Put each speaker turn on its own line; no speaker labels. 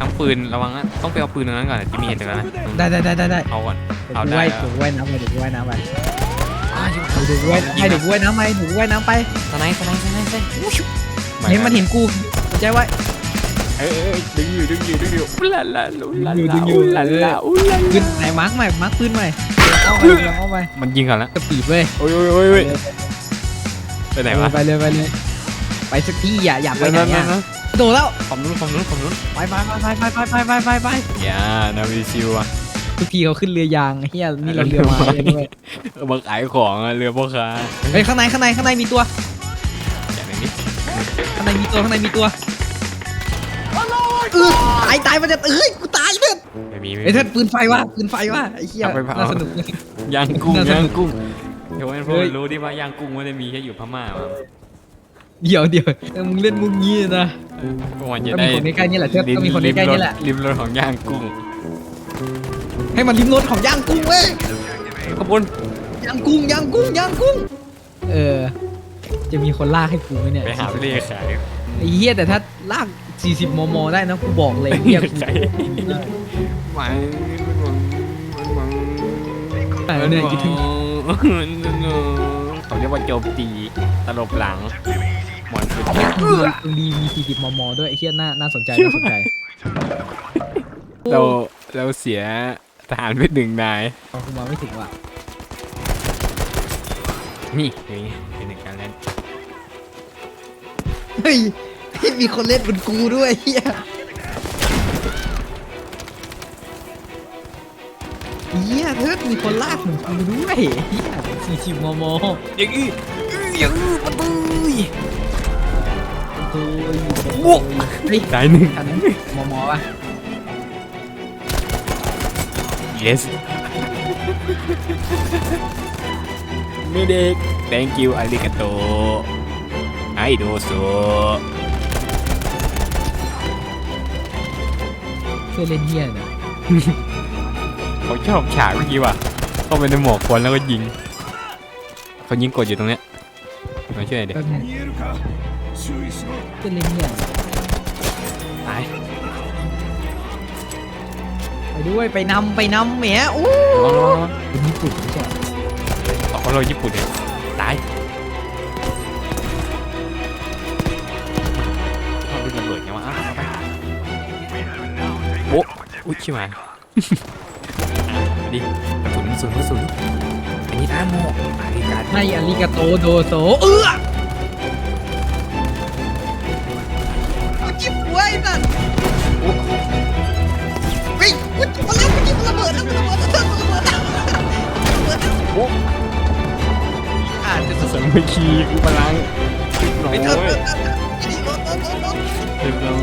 ทั้งปืนระวังนะต้องไปเอาปืนตรงนั้นก่อนจิมมี่เห็นตรงนั้นนะ
ได้ได้ได้ได้ได้
เอาก่อน
เดี๋ยว
เอา
กู
ได้
ว่าย
แล้ว
เดี๋ยวกูว่ายน้ำไปเดี๋ยวกูว่ายน้ำไป
อ้าวยิง
เดี๋ยวกูว่ายน้ำไปเดี๋ยวกูว่ายน้ำไปเดี๋ยวกูว่ายน้ำไป
สไนส์สไนส์สไนส์สไนส์อู้ชิ
เห็นมันเห็นกูใจไว้
เอ้ยเอ้ยดึงอยู่ดึงอยู่ดึงอยู่อุ๊ลาลาลูลา
ดึง
ลา
อยู่
อุ๊ลาลาอุ๊ลา
ปืน
ลา
ไหนมาร์กใหม่มาร์กปืนใหม่เอาไปเอาไป
มันยิงก่อนแล้ว
กระปีบเว้ย
โอ้ยโอ้ยโอ้ยโอ้ยไปไหนวะ
ไปเลยไปเลย ไปสักที่อย่าอยากไปไหน
นั่นนั่
อะ
นนั่น
โดดแล้ว
ความนู้นความนู้นความนู้น
ไปไปไปไปไปไปไปไปไป
อย่านาวิซิวอะ
ทุกทีเขาขึ้นเรือยางเฮียนี่เราเรือมาเลยด้วย
เออมาขายของอะเรือพ่อค้า
เฮ้ยข้างในข้างในข้างในมีตัว
อย่างนี้
ข้างในมีตัวข้างในมีตัวเออตายตายมันจะเอ้ยกูตายเถิด
ไม่มีไม่
ไอ้
มี
เถิดปืนไฟว่ะปืนไฟว่ะไอ้เหี้ย
เอาไปเผา
น่าสนุก
ย่างกุ้ง
น่าสนุก
ย่างกุ้งเดี๋ยวให้พวก
เฮ้ย
รู้ดิว่าย่างกุ้งไม่ได้มีแค่อยู่พม่ามั้ง
เดี๋ยวเดี๋ยวเออมึงเล่นมุกงี้นะ
พวกมันจะ
ก็
ได้
มีคนใกล้ๆนี่แหละเถิดก็มีคนใกล้ๆนี่แหละ
ริมรถของย่างกุ้ง
ให้มันลิ้มรสของย่างกุ้งเว้ย
ขบวน
ย่างกุ้งย่างกุ้งย่างกุ้ง เออ จะมีคนลากให้กูไหมเนี่ย
ไปหาเล่ขาย
ไอ้เหี้ยแต่ถ้าลาก 40 มม ได้นะกูบอกเลยเหี้ยกู
ขายหวังหวัง
เออเนี่ยคิดถึง
เขาเรียกว่าโจมตีตลบหลัง หมอนสุด
ตรงดีมี40มมด้วยไอ้เหี้ยน่าน่าสนใจน่าสนใจ
เราเราเสียทหารไปหนึ่งนาย
เอากูมาไม่ถึงว่ะ
นี่อย่างนี้เป็นหนึ่งการเล่น
เฮ้ยมีคนเล่นบนกูด้วยเหี้ยเหี้ยเทิดมีคนลากเหมือนกูด้วยเหี้ย40มม
อย่างนี้อย่างประตู
เฮ้ย
บวก
เฮ้ย
ได้หนึ่ง
ทันมมป่ะ
yes ไม่เด็ก thank you อาริกาโตไอโดโซ
เพื่อเล่นเหี้ยเนี่ย
เขาชอบฉากเมื่อกี้ว่ะเข้าไปในหมอกควันแล้วก็ยิง เขายิงกดอยู่ตรงเนี้ย มาช่วยหน่อยดิ
ก็เนี่ยเพื่อเล่นเหี้ย
ตาย
ไปด้วยไปนำไปนำแหมอู้
ระวังระวังระวัง
เป็นญี่ปุ่นไม่ใช่เหรอ
เอาเขาเราญี่ปุ่นเนี่ยตายเอาเป็นระเบิดไงวะเอาเอาไปโอ้อุ๊ยชิบหายดิกระสุนกระสุนกระสุนอันนี้ท่าโมอาริกา
ให้อาริกาโตโดโซเออเอาจิ๊บไว้นั่นเฮ้ยกูจะมาเล่นกูจะระเบิดแล้วระเบิดแล้วระเบิดแล้วระเบิดแล้ว
โอ้
อ่านจะส
สมัยคีกูพลังหน่อย
ไป
เรี
เถ
ย
อะ
บ
เถอะเถอะเถอะ
ร้อย